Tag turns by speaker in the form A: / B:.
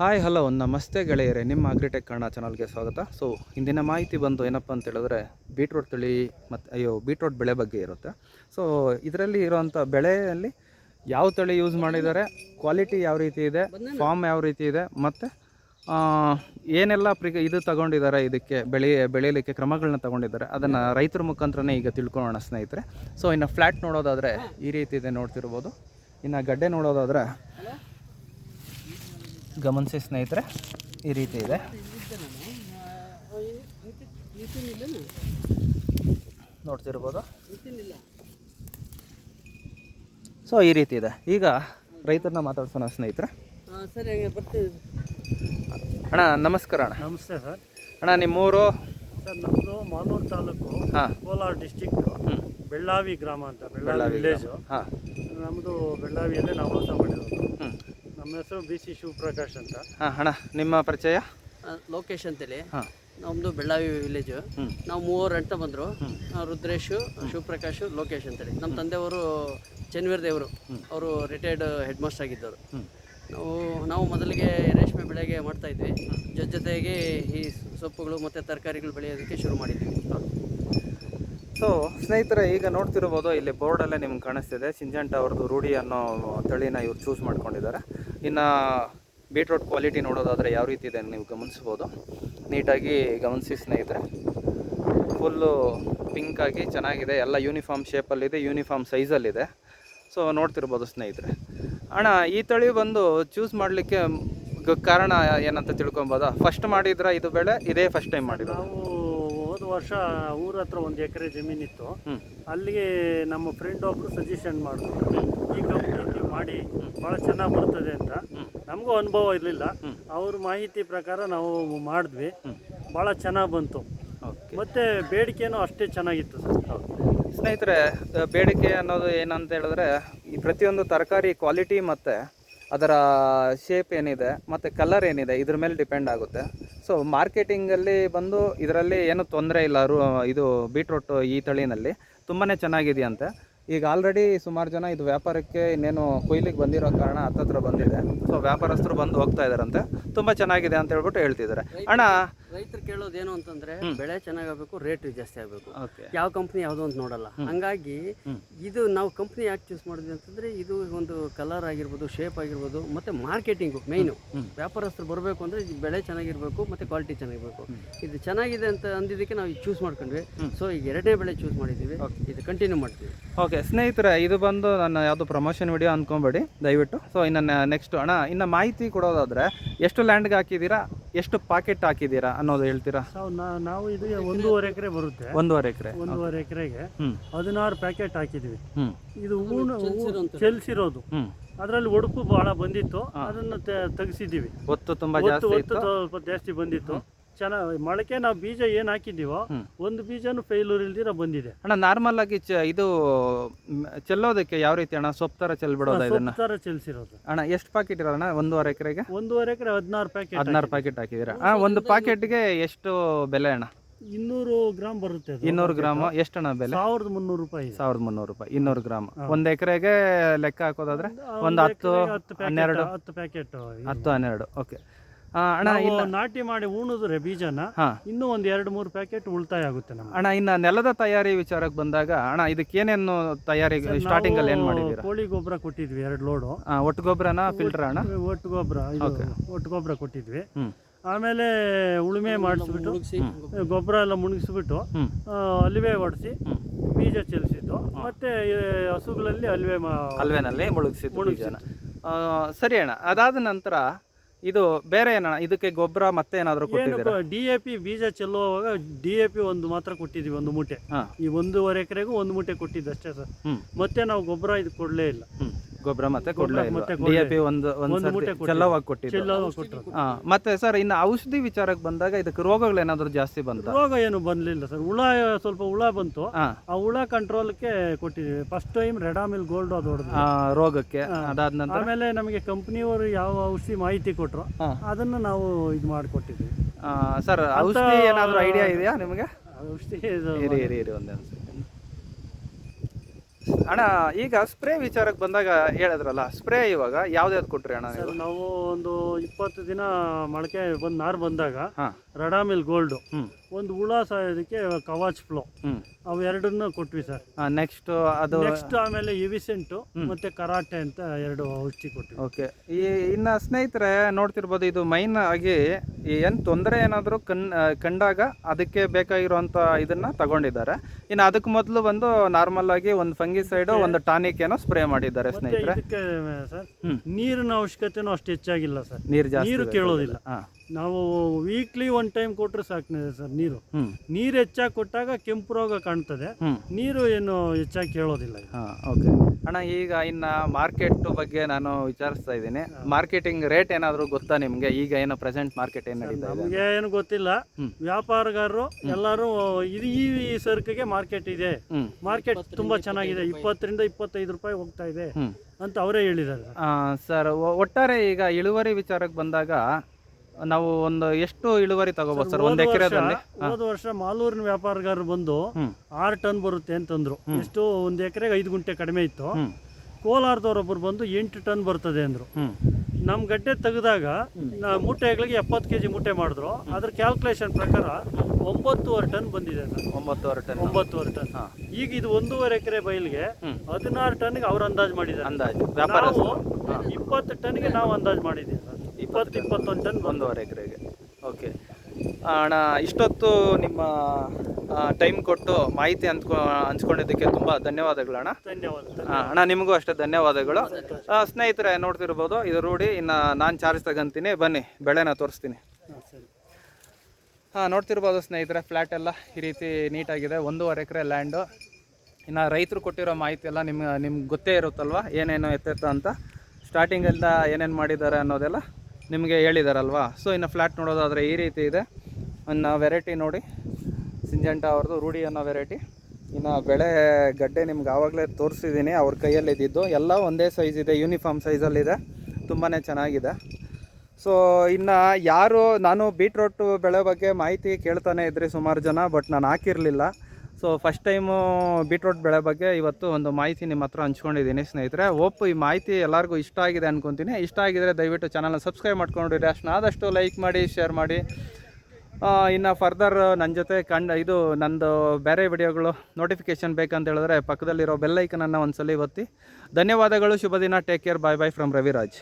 A: Hi hello ನಮಸ್ತೆ ಗೆಳೆಯರೆ. ನಿಮ್ಮ ಅಗ್ರಿಟೆಕ್ ಕನ್ನಡ ಚಾನಲ್ಗೆ ಸ್ವಾಗತ. ಸೊ ಇಂದಿನ ಮಾಹಿತಿ ಬಂದು ಏನಪ್ಪ ಅಂತ ಹೇಳಿದ್ರೆ ಬೀಟ್ರೂಟ್ ತಳಿ ಮತ್ತು ಅಯ್ಯೋ ಬೀಟ್ರೋಟ್ ಬೆಳೆ ಬಗ್ಗೆ ಇರುತ್ತೆ. ಸೊ ಇದರಲ್ಲಿ ಇರೋವಂಥ ಬೆಳೆಯಲ್ಲಿ ಯಾವ ತಳಿ ಯೂಸ್ ಮಾಡಿದ್ದಾರೆ ಕ್ವಾಲಿಟಿ ಯಾವ ರೀತಿ ಇದೆ ಫಾರ್ಮ್ ಯಾವ ರೀತಿ ಇದೆ, ಮತ್ತು ಏನೆಲ್ಲ ಪ್ರಿ ಇದು ತಗೊಂಡಿದ್ದಾರೆ, ಇದಕ್ಕೆ ಬೆಳೆ, ಬೆಳೆಯಲಿಕ್ಕೆ ಕ್ರಮಗಳನ್ನ ತಗೊಂಡಿದ್ದಾರೆ, ಅದನ್ನು ರೈತರ ಮುಖಾಂತರನೇ ಈಗ ತಿಳ್ಕೊಳ್ಳೋಣ ಸ್ನೇಹಿತರೆ. ಸೊ ಇನ್ನು ಫ್ಲ್ಯಾಟ್ ನೋಡೋದಾದರೆ ಈ ರೀತಿ ಇದೆ ನೋಡ್ತಿರ್ಬೋದು. ಇನ್ನು ಗಡ್ಡೆ ನೋಡೋದಾದರೆ ಗಮನಿಸಿ ಸ್ನೇಹಿತರೆ ಈ ರೀತಿ ಇದೆ. ನೋಡ್ತಿರ್ಬೋದು? ಸೊ ಈ ರೀತಿ ಇದೆ. ಈಗ ರೈತರನ್ನ ಮಾತಾಡ್ಸೋಣ ಸ್ನೇಹಿತರೆ.
B: ಸರಿ ಹಂಗೆ ಬರ್ತೀವಿ
A: ಅಣ್ಣ ನಮಸ್ಕಾರ ಅಣ್ಣ.
B: ನಮಸ್ತೆ ಸರ್.
A: ಅಣ್ಣ ನಿಮ್ಮೂರು?
B: ಸರ್ ನಮ್ಮದು ಮಾನೂರು ತಾಲೂಕು
A: ಹಾಂ.
B: ಕೋಲಾರ ಡಿಸ್ಟಿಕ್ ಬೆಳ್ಳಾವಿ ಗ್ರಾಮ ಅಂತ ಬೆಳ್ಳಾವಿ ವಿಲೇಜು
A: ಹಾಂ.
B: ನಮ್ಮದು ಬೆಳ್ಳಾವಿಯಲ್ಲೇ ನಾವು ವಾಸ ಮಾಡಿರೋದು. ಹೆಸರು ಬಿ ಸಿ ಶಿವಪ್ರಕಾಶ್ ಅಂತ.
A: ಹಾಂ ಅಣ್ಣ ನಿಮ್ಮ ಪರಿಚಯ?
C: ಲೋಕೇಶ್ ಅಂತೇಳಿ.
A: ಹಾಂ.
C: ನಮ್ಮದು ಬೆಳ್ಳಾವಿ ವಿಲೇಜು ನಾವು ಮೂವರು ಅಂತ ಬಂದರು. ರುದ್ರೇಶು ಶಿವಪ್ರಕಾಶ್ ಲೋಕೇಶ್ ಅಂತೇಳಿ. ನಮ್ಮ ತಂದೆಯವರು ಚನ್ವೀರ್ ದೇವರು. ಅವರು ರಿಟೈರ್ಡ್ ಹೆಡ್ ಮಾಸ್ಟರ್ ಆಗಿದ್ದವರು ನಾವು ನಾವು ಮೊದಲಿಗೆ ರೇಷ್ಮೆ ಬೆಳೆಗೆ ಮಾಡ್ತಾ ಇದ್ವಿ. ಜೊತೆ ಜೊತೆಗೆ ಈ ಸೊಪ್ಪುಗಳು ಮತ್ತು ತರಕಾರಿಗಳು ಬೆಳೆಯೋದಕ್ಕೆ ಶುರು ಮಾಡಿದ್ವಿ.
A: ಸೊ ಸ್ನೇಹಿತರೆ ಈಗ ನೋಡ್ತಿರ್ಬೋದು ಇಲ್ಲಿ ಬೋರ್ಡಲ್ಲೇ ನಿಮ್ಗೆ ಕಾಣಿಸ್ತಿದೆ. ಸಿಂಜಂಟ ಅವ್ರದ್ದು ರೂಢಿ ಅನ್ನೋ ತಳಿನ ಇವ್ರು ಚೂಸ್ ಮಾಡ್ಕೊಂಡಿದ್ದಾರೆ. ಇನ್ನು ಬೀಟ್ರೂಟ್ ಕ್ವಾಲಿಟಿ ನೋಡೋದಾದರೆ ಯಾವ ರೀತಿ ಇದೆ ನೀವು ಗಮನಿಸ್ಬೋದು. ನೀಟಾಗಿ ಗಮನಿಸಿ ಸ್ನೇಹಿತರೆ. ಫುಲ್ಲು ಪಿಂಕಾಗಿ ಚೆನ್ನಾಗಿದೆ. ಎಲ್ಲ ಯೂನಿಫಾರ್ಮ್ ಶೇಪಲ್ಲಿದೆ ಯೂನಿಫಾರ್ಮ್ ಸೈಜಲ್ಲಿದೆ ಸೊ ನೋಡ್ತಿರ್ಬೋದು ಸ್ನೇಹಿತರೆ. ಅಣ್ಣ ಈ ತಳಿ ಬಂದು ಚೂಸ್ ಮಾಡಲಿಕ್ಕೆ ಕಾರಣ ಏನಂತ ತಿಳ್ಕೊಬೋದ ಫಸ್ಟ್ ಮಾಡಿದ್ರ ಇದು ಬೆಳೆ ಇದೇ ಫಸ್ಟ್ ಟೈಮ್ ಮಾಡಿದ್ರು
B: ನಾವು ಹೋದ ವರ್ಷ ಊರ ಹತ್ರ ಒಂದು ಎಕರೆ ಜಮೀನಿತ್ತು. ಅಲ್ಲಿಗೆ ನಮ್ಮ ಫ್ರೆಂಡ್ ಒಬ್ರು ಸಜೆಷನ್ ಮಾಡಿದ್ರು. ಈ ಕಂಪ್ನಿ ನೀವು ಮಾಡಿ ಭಾಳ ಚೆನ್ನಾಗಿ ಬರ್ತದೆ ಅಂತ. ನಮಗೂ ಅನುಭವ ಇರಲಿಲ್ಲ. ಅವ್ರ ಮಾಹಿತಿ ಪ್ರಕಾರ ನಾವು ಮಾಡಿದ್ವಿ. ಭಾಳ ಚೆನ್ನಾಗಿ ಬಂತು. ಮತ್ತೆ ಬೇಡಿಕೆನೂ ಅಷ್ಟೇ ಚೆನ್ನಾಗಿತ್ತು ಸರ್.
A: ಸ್ನೇಹಿತರೆ ಬೇಡಿಕೆ ಅನ್ನೋದು ಏನಂತ ಹೇಳಿದ್ರೆ ಈ ಪ್ರತಿಯೊಂದು ತರಕಾರಿ ಕ್ವಾಲಿಟಿ ಮತ್ತು ಅದರ ಶೇಪ್ ಏನಿದೆ ಮತ್ತು ಕಲರ್ ಏನಿದೆ ಇದ್ರ ಮೇಲೆ ಡಿಪೆಂಡ್ ಆಗುತ್ತೆ. ಸೊ ಮಾರ್ಕೆಟಿಂಗಲ್ಲಿ ಬಂದು ಇದರಲ್ಲಿ ಏನು ತೊಂದರೆ ಇಲ್ಲ ರೂ ಇದು ಬೀಟ್ರೂಟ್ ಈ ತಳಿನಲ್ಲಿ ತುಂಬಾ ಚೆನ್ನಾಗಿದೆಯಂತೆ. ಈಗ ಆಲ್ರೆಡಿ ಸುಮಾರು ಜನ ಇದು ವ್ಯಾಪಾರಕ್ಕೆ ಇನ್ನೇನು ಕೊಯ್ಲಿಗೆ ಬಂದಿರೋ ಕಾರಣ ಹತ್ತತ್ರ ಬಂದಿದೆ. ಸೊ ವ್ಯಾಪಾರಸ್ಥರು ಬಂದು ಹೋಗ್ತಾ ಇದಾರಂತೆ. ತುಂಬ ಚೆನ್ನಾಗಿದೆ ಅಂತ ಹೇಳ್ಬಿಟ್ಟು ಹೇಳ್ತಿದ್ದಾರೆ. ಅಣ್ಣ
C: ರೈತರು ಕೇಳೋದೇನು ಅಂತಂದ್ರೆ ಬೆಳೆ ಚೆನ್ನಾಗಾಗಬೇಕು ರೇಟ್ ಜಾಸ್ತಿ ಆಗಬೇಕು. ಯಾವ ಕಂಪ್ನಿ ಯಾವುದು ಅಂತ ನೋಡಲ್ಲ. ಹಂಗಾಗಿ ಇದು ನಾವು ಕಂಪ್ನಿ ಯಾಕೆ ಚೂಸ್ ಮಾಡಿದ್ವಿ ಅಂತಂದ್ರೆ ಇದು ಒಂದು ಕಲರ್ ಆಗಿರ್ಬೋದು ಶೇಪ್ ಆಗಿರ್ಬೋದು ಮತ್ತೆ ಮಾರ್ಕೆಟಿಂಗು ಮೇಯ್ನು ವ್ಯಾಪಾರಸ್ಥರು ಬರಬೇಕು ಅಂದ್ರೆ ಬೆಳೆ ಚೆನ್ನಾಗಿರ್ಬೇಕು ಮತ್ತೆ ಕ್ವಾಲಿಟಿ ಚೆನ್ನಾಗಿರ್ಬೇಕು. ಇದು ಚೆನ್ನಾಗಿದೆ ಅಂತ ಅಂದಿದ್ದಕ್ಕೆ ನಾವು ಚೂಸ್ ಮಾಡ್ಕೊಂಡ್ವಿ. ಸೊ ಈಗ ಎರಡನೇ ಬೆಳೆ ಚೂಸ್ ಮಾಡಿದ್ದೀವಿ. ಇದು ಕಂಟಿನ್ಯೂ ಮಾಡ್ತೀವಿ.
A: ಓಕೆ ಸ್ನೇಹಿತರೆ ಇದು ಬಂದು ನನ್ನ ಯಾವುದು ಪ್ರಮೋಷನ್ ವಿಡಿಯೋ ಅನ್ಕೊಂಬೇಡಿ ದಯವಿಟ್ಟು. ಸೊ ಇನ್ನು ನೆಕ್ಸ್ಟ್ ಅಣ್ಣ ಇನ್ನು ಮಾಹಿತಿ ಕೊಡೋದಾದ್ರೆ ಎಷ್ಟು ಲ್ಯಾಂಡ್ಗೆ ಹಾಕಿದ್ದೀರಾ? ಎಷ್ಟು ಪಾಕೆಟ್ ಹಾಕಿದ್ದೀರಾ ಅನ್ನೋದು ಹೇಳ್ತೀರಾ?
B: ನಾವು ನಾ- ನಾವು ಇದು ಒಂದೂವರೆ ಎಕರೆ ಬರುತ್ತೆ.
A: ಒಂದೂವರೆ ಎಕರೆ
B: ಒಂದೂವರೆ ಎಕರೆಗೆ ಹದಿನಾರು ಪ್ಯಾಕೆಟ್ ಹಾಕಿದ್ವಿ. ಇದು ಹೂನು ಚೆಲ್ಸಿರೋದು.
A: ಅದ್ರಲ್ಲಿ
B: ಅದರಲ್ಲಿ ಒಡುಪು ಬಹಳ ಬಂದಿತ್ತು. ಅದನ್ನ ತೆಗೆಸಿದ್ದೀವಿ ತೆಗ್ಸಿದ್ದೀವಿ.
A: ಒತ್ತು ತುಂಬ
B: ಒತ್ತು
A: ಜಾಸ್ತಿ
B: ಒತ್ತು
A: ಇತ್ತು?
B: ಸ್ವಲ್ಪ ಜಾಸ್ತಿ ಬಂದಿತ್ತು. ಚೆನ್ನಾಗಿ ಮೊಳಕೆ ನಾವು ಬೀಜ ಏನು ಹಾಕಿದ್ದೀವೋ ಒಂದು ಬೀಜನೂ ಫೇಲ್ಯೂರ್ ಇಲ್ದಿರ ಬಂದಿದೆ.
A: ಅಣ್ಣ ನಾರ್ಮಲ್ ಆಗಿ ಚ ಇದು ಮ್, ಚೆಲ್ಲೋದಕ್ಕೆ ಯಾವ ರೀತಿ ಅಣ್ಣ? ಸೊಪ್ಪು ಥರ ಚೆಲ್ಬಿಡೋದ ಇದನ್ನ?
B: ಸೊಪ್ಪು ಥರ ಚೆಲ್ಸಿರೋದು.
A: ಅಣ್ಣ ಎಷ್ಟು ಪಾಕೆಟ್ ಇರೋಣ ಒಂದೂವರೆ ಎಕರೆಗೆ?
B: ಒಂದೂವರೆ ಎಕರೆ ಹದಿನಾರು ಪ್ಯಾಕೆಟ್
A: ಹದಿನಾರು ಪ್ಯಾಕೆಟ್ ಹಾಕಿದ್ದೀರಾ? ಅಣ್ಣ ಒಂದು ಪಾಕೆಟ್ಗೆ ಎಷ್ಟು ಬೆಲೆ ಅಣ್ಣ?
B: ಇನ್ನೂರು ಗ್ರಾಮ್ ಬರುತ್ತೆ ಅದು.
A: ಇನ್ನೂರು ಗ್ರಾಮ್ ಎಷ್ಟು ಅಣ್ಣ ಬೆಲೆ?
B: ಸಾವಿರದ ಮುನ್ನೂರು ರೂಪಾಯಿ ಇದೆ.
A: ಸಾವಿರದ ಮುನ್ನೂರು ರೂಪಾಯಿ ಇನ್ನೂರು ಗ್ರಾಮ್. ಒಂದು ಎಕರೆಗೆ ಲೆಕ್ಕ ಹಾಕೋದಾದ್ರೆ
B: ಒಂದ್
A: ಒಂದು ಹತ್ತು
B: ಎಕರೆಗೆ ಹತ್ತು
A: ಹನ್ನೆರಡು?
B: ಹತ್ತು ಪ್ಯಾಕೆಟ್
A: ಹತ್ತು ಹನ್ನೆರಡು ಓಕೆ ಅಣ್ಣ
B: ನಾಟಿ ಮಾಡಿ ಉಣಿದ್ರೆ ಬೀಜನ ಇನ್ನೂ ಒಂದು ಎರಡು ಮೂರು ಪ್ಯಾಕೆಟ್ ಉಳಿತಾಯ ಆಗುತ್ತೆ ನಮ್ಗೆ.
A: ಅಣ್ಣ ಇನ್ನ ನೆಲದ ತಯಾರಿ ವಿಚಾರಕ್ಕೆ ಬಂದಾಗ ಅಣ್ಣ ಇದಕ್ಕೇನೇನು ತಯಾರಿ ಸ್ಟಾರ್ಟಿಂಗ್ ಅಲ್ಲಿ ಏನು ಮಾಡಿದ್ವಿ
B: ಕೋಳಿ ಗೊಬ್ಬರ ಕೊಟ್ಟಿದ್ವಿ ಎರಡು ಲೋಡು.
A: ಆ, ಒಟ್ಟು ಗೊಬ್ಬರನ ಫಿಲ್ಟರ್ ಅಣ್ಣ?
B: ಒಟ್ಟು ಗೊಬ್ಬರ ಒಟ್ಟು ಗೊಬ್ಬರ ಕೊಟ್ಟಿದ್ವಿ. ಆಮೇಲೆ ಉಳುಮೆ ಮಾಡಿಸ್ಬಿಟ್ಟು ಗೊಬ್ಬರ. ಎಲ್ಲ ಮುಣಗಿಸ್ಬಿಟ್ಟು ಅಲ್ವೇ ಹೊಡೆಸಿ ಬೀಜ ಚೆಲ್ಸಿದ್ದು. ಮತ್ತೆ ಹಸುಗಳಲ್ಲಿ ಅಲ್ವೇ ಮಾ
A: ಅಲ್ವೇನಲ್ಲಿ ಮುಳುಗಿಸಿದ್ದು ಸರಿ ಅಣ್ಣ ಅದಾದ ನಂತರ ಇದು ಬೇರೆ ಏನಣ್ಣ? ಇದಕ್ಕೆ ಗೊಬ್ಬರ ಮತ್ತೆ ಏನಾದರೂ ಕೊಟ್ಟಿದ್ದೀರಾ?
B: ಡಿ ಎ ಪಿ ಬೀಜ ಚೆಲ್ಲುವಾಗ ಡಿ ಎ ಪಿ ಒಂದು ಮಾತ್ರ ಕೊಟ್ಟಿದ್ದೀವಿ ಒಂದು ಮೂಟೆ. ಈ ಒಂದೂವರೆ ಎಕರೆಗೂ ಒಂದು ಮೂಟೆ ಕೊಟ್ಟಿದ್ದು ಅಷ್ಟೇ ಸರ್ ಮತ್ತೆ ನಾವು ಗೊಬ್ಬರ ಇದು ಕೊಡಲೇ ಇಲ್ಲ.
A: ಗೊಬ್ಬರ ಮತ್ತೆ ಕೊಡ್ಲೇ ಡಿ ಎ ಪಿ ಒಂದು ಒಂದು
B: ಒಂದು ಮೂಟೆ
A: ಸರ್ತಿ ಕೊಟ್ಟಿದ್ದು. ಹಾ ಮತ್ತೆ ಸರ್ ಇನ್ನು ಔಷಧಿ ವಿಚಾರಕ್ಕೆ ಬಂದಾಗ ಇದಕ್ಕೆ ರೋಗಗಳು ಏನಾದರೂ ಜಾಸ್ತಿ ಬಂತ?
B: ರೋಗ ಏನು ಬಂದಲಿಲ್ಲ ಸರ್. ಹುಳ ಸ್ವಲ್ಪ ಹುಳ ಬಂತು. ಆ ಹುಳ ಕಂಟ್ರೋಲ್ಗೆ ಕೊಟ್ಟಿದ್ದೀವಿ. ಫಸ್ಟ್ ಟೈಮ್ ರೆಡಾಮಿಲ್ ಗೋಲ್ಡ್ ಅದು
A: ರೋಗಕ್ಕೆ ಅದಾದ ನಂತರ?
B: ಆಮೇಲೆ ನಮಗೆ ಕಂಪ್ನಿಯವರು ಯಾವ ಔಷಧಿ ಮಾಹಿತಿ ಕೊಟ್ಟರು ಅದನ್ನ ನಾವು ಇದು ಮಾಡಿಕೊಟ್ಟಿದ್ವಿ
A: ಸರ್ ಔಷಧಿ ಏನಾದರೂ ಐಡಿಯಾ ಇದೆಯಾ ನಿಮಗೆ?
B: ಔಷಧಿ
A: ಇರಿ ಇರಿ ಇರಿ ಒಂದೇ. ಅಣ್ಣ ಈಗ ಸ್ಪ್ರೇ ವಿಚಾರಕ್ಕೆ ಬಂದಾಗ ಹೇಳಿದ್ರಲ್ಲ ಸ್ಪ್ರೇ ಇವಾಗ ಯಾವ್ದು ಕೊಟ್ರಿ ಅಣ್ಣ
B: ಸರ್
A: ನೀವು
B: ನಾವು ಒಂದು ಇಪ್ಪತ್ತು ದಿನ ಮೊಳಕೆ ಬಂದು ನಾರು ಬಂದಾಗ
A: ಹಾಂ.
B: ರಡಾಮಿಲ್ ಗೋಲ್ಡು.
A: ಹ್ಞೂ
B: ಒಂದು ಹುಳ ಸಾಯೋದಕ್ಕೆ ಕವಾಚ್ ಫ್ಲೋ.
A: ಹ್ಞೂ
B: ಅವು ಎರಡನ್ನ ಕೊಟ್ವಿ ಸರ್.
A: ನೆಕ್ಸ್ಟ್ ಅದು
B: ನೆಕ್ಸ್ಟ್ ಆಮೇಲೆ ಇವಿಸೆಂಟು ಮತ್ತೆ ಕರಾಟೆ ಅಂತ ಎರಡು ಔಷಧಿ ಕೊಟ್ವಿ.
A: ಓಕೆ. ಈ ಇನ್ನು ಸ್ನೇಹಿತರೆ ನೋಡ್ತಿರ್ಬೋದು ಇದು ಮೈನ್ ಆಗಿ ಏನು ತೊಂದರೆ ಏನಾದರೂ ಕಣ್ ಕಂಡಾಗ ಅದಕ್ಕೆ ಬೇಕಾಗಿರುವಂಥ ಇದನ್ನ ತಗೊಂಡಿದ್ದಾರೆ. ಇನ್ನು ಅದಕ್ಕೆ ಮೊದಲು ಬಂದು ನಾರ್ಮಲ್ ಆಗಿ ಒಂದು ಫಂಗಿಸೈಡು ಒಂದು ಟಾನಿಕ್ ಏನೋ ಸ್ಪ್ರೇ ಮಾಡಿದ್ದಾರೆ ಸ್ನೇಹಿತರೆ.
B: ನೀರಿನ ಅವಶ್ಯಕತೆನೂ ಅಷ್ಟು ಹೆಚ್ಚಾಗಿಲ್ಲ ಸರ್.
A: ನೀರು ಜಾಸ್ತಿ
B: ನೀರು ಕೇಳೋದಿಲ್ಲ.
A: ಹಾಂ.
B: ನಾವು ವೀಕ್ಲಿ ಒನ್ ಟೈಮ್ ಕೊಟ್ಟರೆ ಸಾಕು ಸರ್ ನೀರು. ನೀರು ಹೆಚ್ಚಾಗಿ ಕೊಟ್ಟಾಗ ಕೆಂಪು ರೋಗ ಕಾಣ್ತದೆ. ನೀರು ಏನು ಹೆಚ್ಚಾಗಿ ಕೇಳೋದಿಲ್ಲ.
A: ಓಕೆ ಅಣ್ಣ ಈಗ ಇನ್ನು ಮಾರ್ಕೆಟ್ ಬಗ್ಗೆ ನಾನು ವಿಚಾರಿಸ್ತಾ ಇದ್ದೀನಿ. ಮಾರ್ಕೆಟಿಂಗ್ ರೇಟ್ ಏನಾದರೂ ಗೊತ್ತಾ ನಿಮಗೆ? ಈಗ ಏನು ಪ್ರೆಸೆಂಟ್ ಮಾರ್ಕೆಟ್ ಏನು ನಡೀತಾ ಇದೆ?
B: ನಮ್ಗೆ ಏನು ಗೊತ್ತಿಲ್ಲ. ವ್ಯಾಪಾರಗಾರರು ಎಲ್ಲರೂ ಇದು ಈ ಸರಕಿಗೆ ಮಾರ್ಕೆಟ್ ಇದೆ. ಮಾರ್ಕೆಟ್ ತುಂಬಾ ಚೆನ್ನಾಗಿದೆ. ಇಪ್ಪತ್ತರಿಂದ ಇಪ್ಪತ್ತೈದು ರೂಪಾಯಿ ಹೋಗ್ತಾ ಇದೆ ಅಂತ ಅವರೇ ಹೇಳಿದ್ದಾರೆ.
A: ಸರ್ ಒಟ್ಟಾರೆ ಈಗ ಇಳುವರಿ ವಿಚಾರಕ್ಕೆ ಬಂದಾಗ ನಾವು ಒಂದು ಎಷ್ಟು ಇಳುವರಿ ತಗೋಬಹುದು ಸರ್ ಒಂದು ಎಕರೆದಲ್ಲಿ
B: ಹೋದ ವರ್ಷ ಮಾಲೂರಿನ ವ್ಯಾಪಾರಗಾರರು ಬಂದು. ಆರು ಟನ್ ಬರುತ್ತೆ ಅಂತಂದ್ರು. ಎಷ್ಟು? ಒಂದು ಎಕರೆಗೆ ಐದು ಗುಂಟೆ ಕಡಿಮೆ ಇತ್ತು. ಕೋಲಾರದವರೊಬ್ಬರು ಬಂದು ಎಂಟು ಟನ್ ಬರ್ತದೆ ಅಂದ್ರು. ನಮ್ಮ ಗಡ್ಡೆ ತೆಗೆದಾಗ ಮೂಟೆಗಳಿಗೆ ಎಪ್ಪತ್ತು ಕೆ ಜಿ ಮೂಟೆ ಮಾಡಿದ್ರು. ಅದ್ರ ಕ್ಯಾಲ್ಕುಲೇಷನ್ ಪ್ರಕಾರ ಒಂಬತ್ತುವರೆ ಟನ್ ಬಂದಿದೆ ಸರ್.
A: ಒಂಬತ್ತುವರೆ ಟನ್.
B: ಒಂಬತ್ತುವರೆ ಟನ್. ಈಗ ಇದು ಒಂದೂವರೆ ಎಕರೆ ಬಯಲಿಗೆ. ಹದಿನಾರು ಟನ್ಗೆ ಅವ್ರು ಅಂದಾಜು ಮಾಡಿದ್ದಾರೆ.
A: ಅಂದಾಜು. ವ್ಯಾಪಾರ
B: ಇಪ್ಪತ್ತು ಟನ್ಗೆ ನಾವು ಅಂದಾಜು ಮಾಡಿದ್ದೀವಿ ಸರ್. ಇಪ್ಪತ್ತು ಇಪ್ಪತ್ತೊಂದು ಟನ್
A: ಒಂದೂವರೆ ಎಕರೆಗೆ. ಓಕೆ ಅಣ್ಣ ಇಷ್ಟೊತ್ತು ನಿಮ್ಮ ಟೈಮ್ ಕೊಟ್ಟು ಮಾಹಿತಿ ಅಂದ್ಕೊ ಹಂಚ್ಕೊಂಡಿದ್ದಕ್ಕೆ ತುಂಬ ಧನ್ಯವಾದಗಳು ಅಣ್ಣ.
B: ಧನ್ಯವಾದ
A: ಅಣ್ಣ ನಿಮಗೂ ಅಷ್ಟೇ ಧನ್ಯವಾದಗಳು. ಸ್ನೇಹಿತರೆ ನೋಡ್ತಿರ್ಬೋದು ಇದು ರೂಢಿ. ಇನ್ನು ನಾನು ಚಾರ್ಜ್ ತಗೊಂತೀನಿ. ಬನ್ನಿ ಬೆಳೆನ ತೋರಿಸ್ತೀನಿ. ಹಾಂ ನೋಡ್ತಿರ್ಬೋದು ಸ್ನೇಹಿತರೆ ಫ್ಲ್ಯಾಟ್ ಎಲ್ಲ ಈ ರೀತಿ ನೀಟಾಗಿದೆ. ಒಂದೂವರೆ ಎಕರೆ ಲ್ಯಾಂಡು ಇನ್ನು ರೈತರು ಕೊಟ್ಟಿರೋ ಮಾಹಿತಿ ಎಲ್ಲ ನಿಮ್ಗೆ ನಿಮ್ಗೆ ಗೊತ್ತೇ ಇರುತ್ತಲ್ವ? ಏನೇನು ಎತ್ತೆತ್ತ ಅಂತ? ಸ್ಟಾರ್ಟಿಂಗಿಂದ ಏನೇನು ಮಾಡಿದ್ದಾರೆ ಅನ್ನೋದೆಲ್ಲ ನಿಮಗೆ ಹೇಳಿದಾರಲ್ವಾ? ಸೊ ಇನ್ನು ಫ್ಲ್ಯಾಟ್ ನೋಡೋದಾದರೆ ಈ ರೀತಿ ಇದೆ. ಇನ್ನು ವೆರೈಟಿ ನೋಡಿ. ಸಿಂಜಂಟ ಅವ್ರದ್ದು ರೂಢಿ ಅನ್ನೋ ವೆರೈಟಿ ಇನ್ನು ಬೆಳೆ ಗಡ್ಡೆ ನಿಮ್ಗೆ ಆವಾಗಲೇ ತೋರಿಸಿದ್ದೀನಿ ಅವ್ರ ಕೈಯಲ್ಲಿ ಇದ್ದಿದ್ದು. ಎಲ್ಲ ಒಂದೇ ಸೈಜ್ ಇದೆ ಯೂನಿಫಾರ್ಮ್ ಸೈಜಲ್ಲಿದೆ ತುಂಬಾ ಚೆನ್ನಾಗಿದೆ. ಸೊ ಇನ್ನು ಯಾರು, ನಾನು ಬೀಟ್ರೋಟ್ ಬೆಳೆ ಬಗ್ಗೆ ಮಾಹಿತಿ ಕೇಳ್ತಾನೆ ಇದ್ರಿ ಸುಮಾರು ಜನ ಬಟ್ ನಾನು ಹಾಕಿರಲಿಲ್ಲ. ಸೊ ಫಸ್ಟ್ ಟೈಮು ಬೀಟ್ರೋಟ್ ಬೆಳೆ ಬಗ್ಗೆ ಇವತ್ತು ಒಂದು ಮಾಹಿತಿ ನಿಮ್ಮ ಹತ್ರ ಹಂಚ್ಕೊಂಡಿದ್ದೀನಿ, ಸ್ನೇಹಿತರೆ. ಹೋಪ್ ಈ ಮಾಹಿತಿ ಎಲ್ಲರಿಗೂ ಇಷ್ಟ ಆಗಿದೆ ಅನ್ಕೊತೀನಿ. ಇಷ್ಟ ಆಗಿದ್ರೆ ದಯವಿಟ್ಟು ಚಾನಲ್ನ ಸಬ್ಸ್ಕ್ರೈಬ್ ಮಾಡ್ಕೊಂಡಿರಿ ಅಷ್ಟು ಆದಷ್ಟು ಲೈಕ್ ಮಾಡಿ ಶೇರ್ ಮಾಡಿ. ಇನ್ನು ಫರ್ದರ್ ನನ್ನ ಜೊತೆ ಕಂಡು, ಇದು ನಂದು ಬೇರೆ ವಿಡಿಯೋಗಳು ನೋಟಿಫಿಕೇಷನ್ ಬೇಕಂತ ಹೇಳಿದ್ರೆ ಪಕ್ಕದಲ್ಲಿರೋ ಬೆಲ್ಲೈಕನನ್ನು ಒಂದ್ಸಲಿ ಒತ್ತಿ. ಧನ್ಯವಾದಗಳು, ಶುಭ ದಿನ. Take care bye bye from Raviraj.